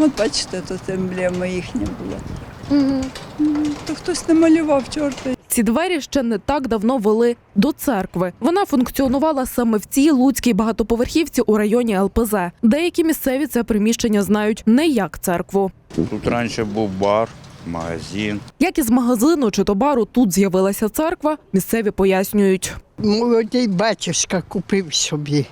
От бачите, тут емблема їхня була. М, То хтось намалював чорта. Ці двері ще не так давно вели до церкви. Вона функціонувала саме в цій луцькій багатоповерхівці у районі ЛПЗ. Деякі місцеві це приміщення знають не як церкву. Тут раніше був бар, магазин. Як із магазину чи то бару тут з'явилася церква, місцеві пояснюють. Молодий батюшка купив собі.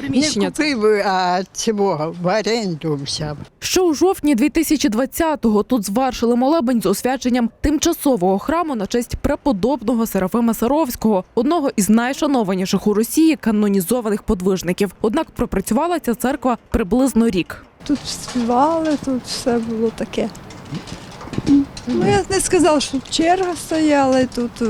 Не купив, а цього в оренду взяв. Що у жовтні 2020-го тут звершили молебень з освяченням тимчасового храму на честь преподобного Серафима Саровського, одного із найшанованіших у Росії канонізованих подвижників. Однак пропрацювала ця церква приблизно рік. Тут співали, тут все було таке. Ну, я не сказав, що черга стояла, і тут е,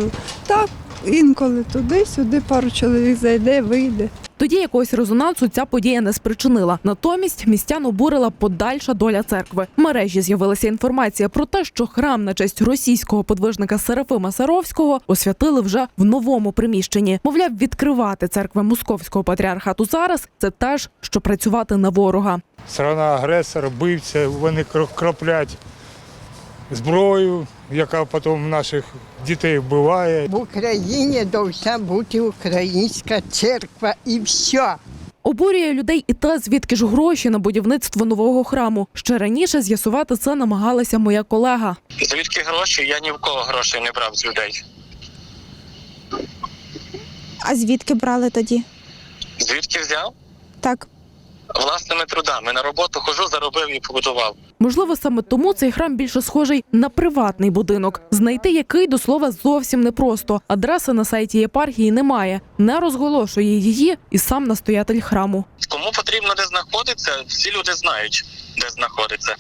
так, інколи туди-сюди пару чоловік зайде, вийде. Тоді якогось резонансу ця подія не спричинила. Натомість містян обурила подальша доля церкви. В мережі з'явилася інформація про те, що храм на честь російського подвижника Серафима Саровського освятили вже в новому приміщенні. Мовляв, відкривати церкви московського патріархату зараз це теж що працювати на ворога. Страна агресор, бивця, вони кро- краплять зброю, яка потім наших дітей вбиває. В Україні повинна бути українська церква і все. Обурює людей і те, звідки ж гроші на будівництво нового храму. Ще раніше з'ясувати це намагалася моя колега. Звідки гроші? Я ні в кого грошей не брав з людей. А звідки брали тоді? Звідки взяв? Так. Власними трудами. На роботу хожу, і побудував. Можливо, саме тому цей храм більше схожий на приватний будинок, знайти який до слова зовсім непросто. Адреси на сайті єпархії немає, не розголошує її і сам настоятель храму. Кому потрібно де знаходиться, всі люди знають, де знаходиться.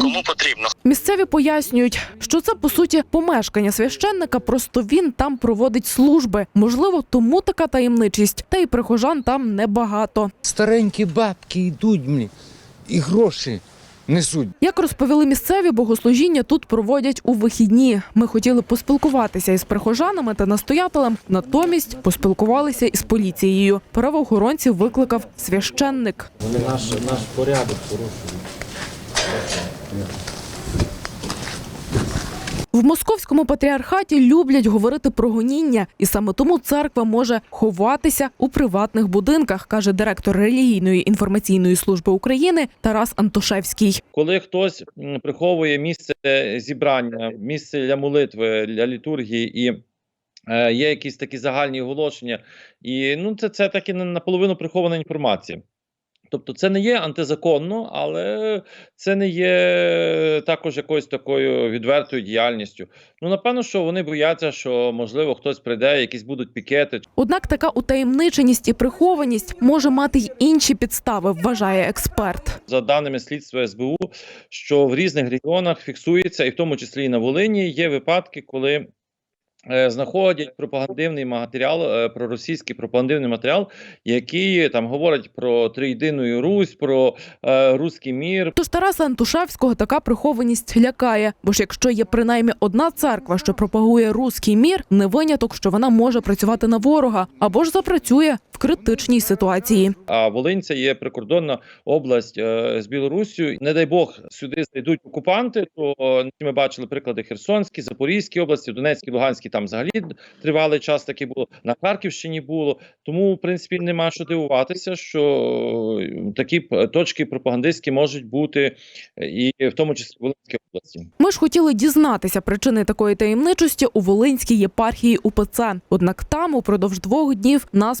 Кому потрібно. Місцеві пояснюють, що це по суті помешкання священника, просто він там проводить служби. Можливо, тому така таємничість, та й прихожан там небагато. Старенькі бабки йдуть мені і гроші несуть. Як розповіли місцеві, богослужіння тут проводять у вихідні. Ми хотіли поспілкуватися із прихожанами та настоятелем, натомість поспілкувалися із поліцією. Правоохоронців викликав священник. Вони наш, наш порядок порушують. В московському патріархаті люблять говорити про гоніння, і саме тому церква може ховатися у приватних будинках, каже директор релігійної інформаційної служби України Тарас Антошевський. Коли хтось приховує місце зібрання, місце для молитви, для літургії і е, є якісь такі загальні оголошення, і ну це, це таки на- наполовину прихована інформація. Тобто це не є антизаконно, але це не є також якоюсь такою відвертою діяльністю. Ну напевно, що вони бояться, що можливо хтось прийде, якісь будуть пікети Однак така утаємниченість і прихованість може мати й інші підстави, вважає експерт. За даними слідства СБУ, що в різних регіонах фіксується, і в тому числі і на Волині, є випадки, коли знаходять пропагандивний матеріал, е, проросійський пропагандивний матеріал, який там говорить про триєдину Русь, про е, руський мір, Тож Тараса Антушавського така прихованість лякає. Бо ж якщо є принаймні одна церква, що пропагує руський мір, не виняток, що вона може працювати на ворога або ж запрацює в критичній ситуації. А Волинь це є прикордонна область е, з Білоруссю. Не дай Бог сюди зайдуть окупанти. То е, ми бачили приклади Херсонській, Запорізькій області, Донецькій, Луганській. Там взагалі тривалий час таки було на Харківщині. Було тому, в принципі, нема що дивуватися, що е, такі точки пропагандистські можуть бути і в тому числі в Волинській області. Ми ж хотіли дізнатися причини такої таємничості у Волинській єпархії УПЦ. Однак там упродовж двох днів нас